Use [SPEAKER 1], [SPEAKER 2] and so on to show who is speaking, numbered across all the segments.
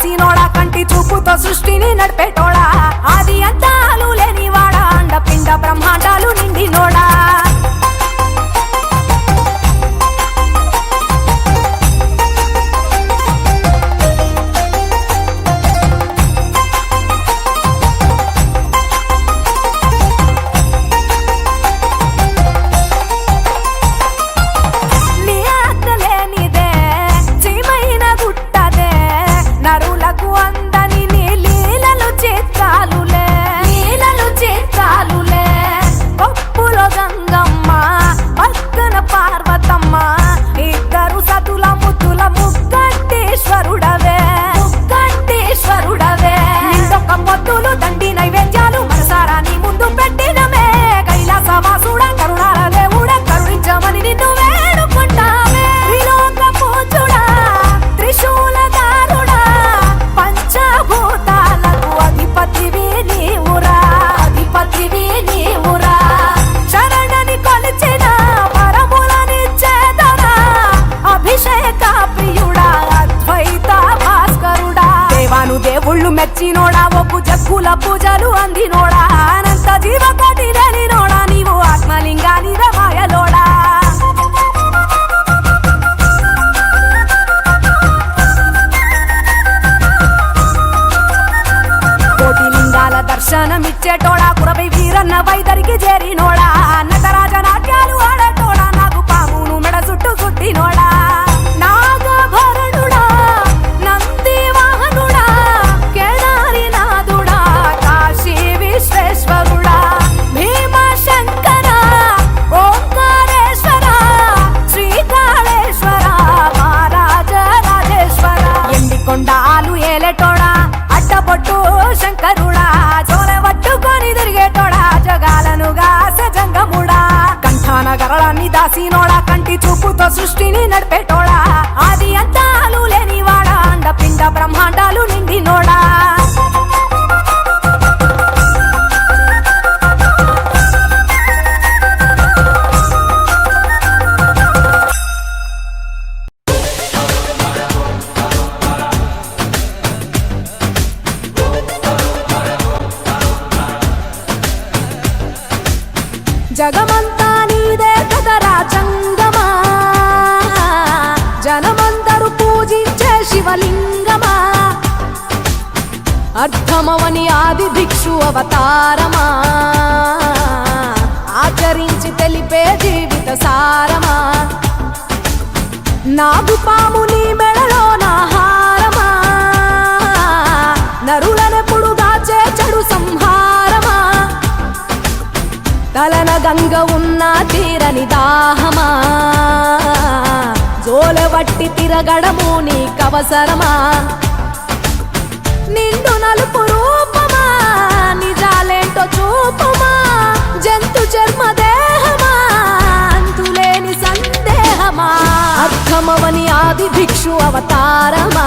[SPEAKER 1] గరళాన్ని కంటి చూపుతో సృష్టిని నడిపేటో సారమా? నాగు పాము నీ మెడలో నా హారమా? నరులనెప్పుడు దాచే చెడు సంహారమా? తలన గంగ ఉన్న తీరని దాహమా? జోలవట్టి తిరగడము నీకవసరమా నిండు నలుపు రూపమా? నిజాలేంటో చూపమా? జంతు చర్మ దేహమా? శ్రీరామవని ఆది భిక్షు అవతారమా?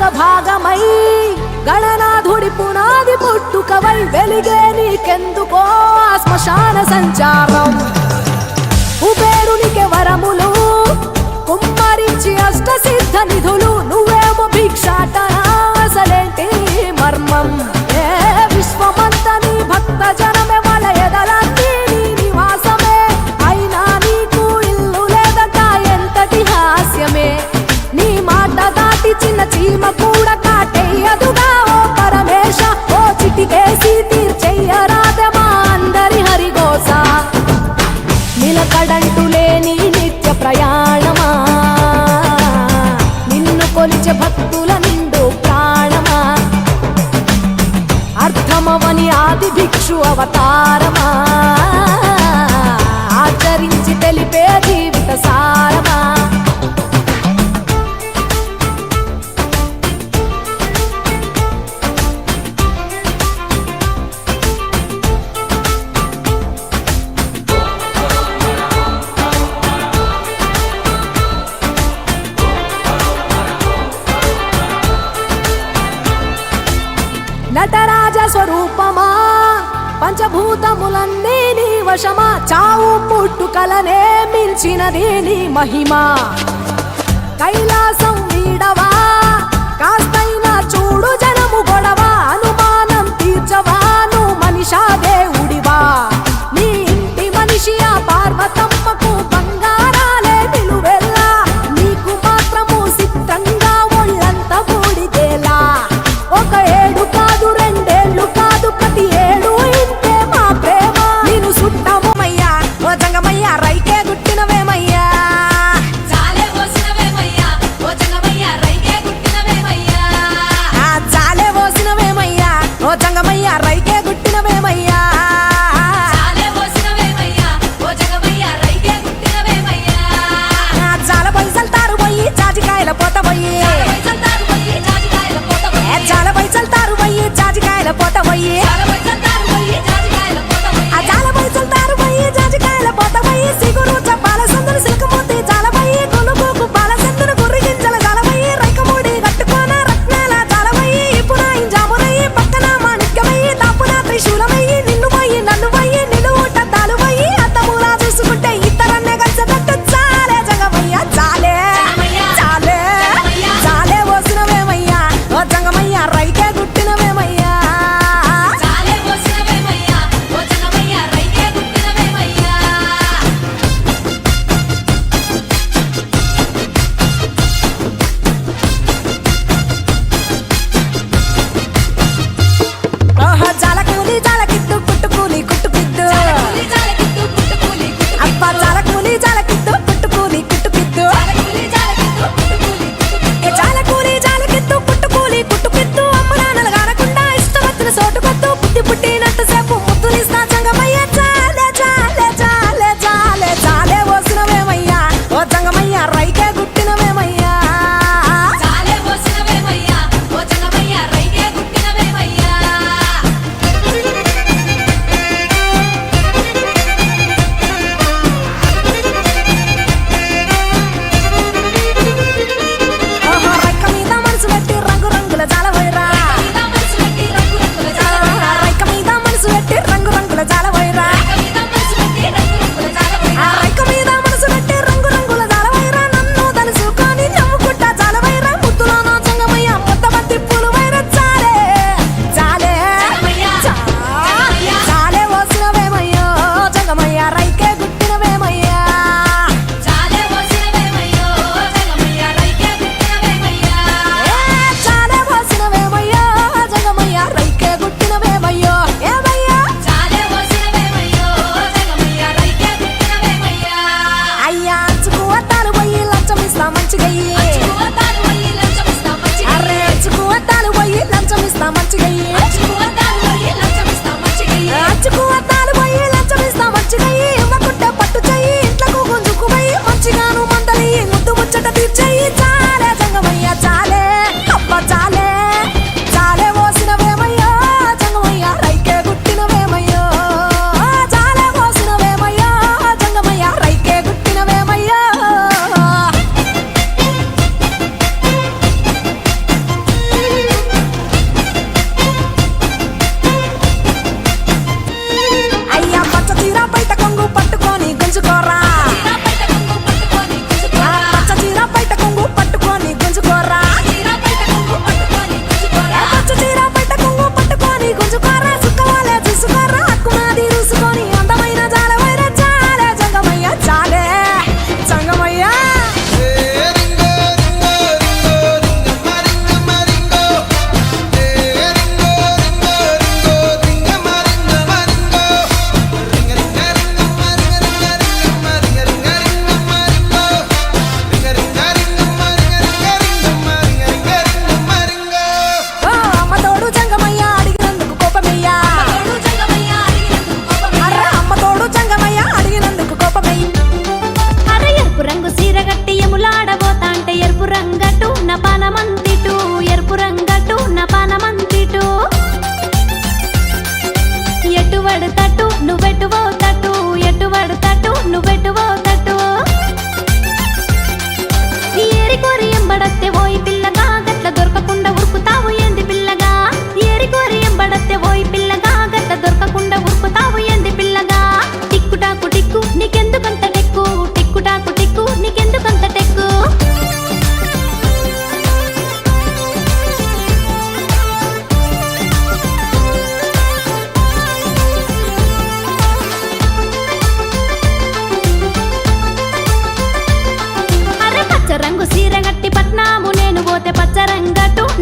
[SPEAKER 1] భాగ భాగమై గణనాథుడి పునాది పుట్టుకవై వెలిగే నీకెందుకో శ్మశాన సంచారం. కుబేరునికి వరములు కుమ్మరించి అష్ట సిద్ధ నిధులు నువ్వేమో భిక్షాటన అసలేంటి మర్మం? ఏ విశ్వమంతని భక్త జనం కలిగినదే నీ మహిమ. కైలాసం వీడవా కాస్తైనా చూడు జనము గొడవా అనుమానం తీర్చవాను మనిషా దేవుడివా. నీ ఇంటి
[SPEAKER 2] మనిషియా పార్వతం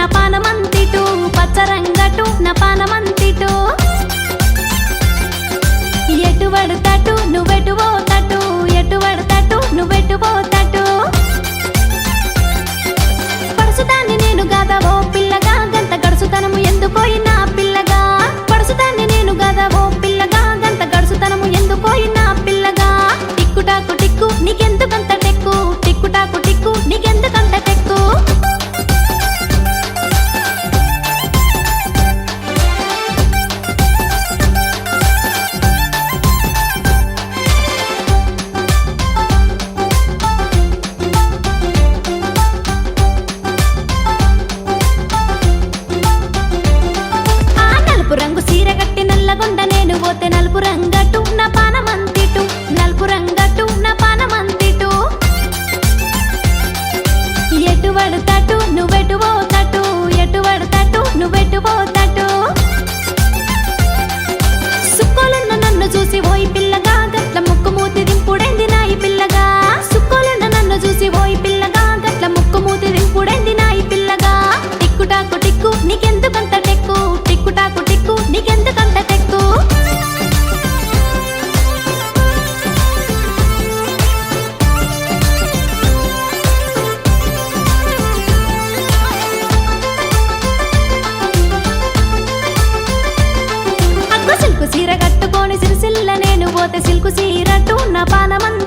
[SPEAKER 2] నా పానమంతిటు పచ్చరంగటు నా పానమంతిటు ఎటు పడతాటు నువ్వెటు పోతాటు ఎటు పడతాటు నువ్వెటు పోతాటు. పడుసుదాన్ని నేను కాదావో పిల్లగా గంత గడుసుతనము ఎందుకోయినా పిల్లగా. పడుసుదాన్ని నేను కాదావో పిల్లగా గంత గడుసుతనము ఎందుకోయినా పిల్లగా. టిక్కుటాకు టిక్కు నీకెందుకంత సిరిసిల్ల నేను పోతే సిల్కు సీరట్టు నా పానమంతిటు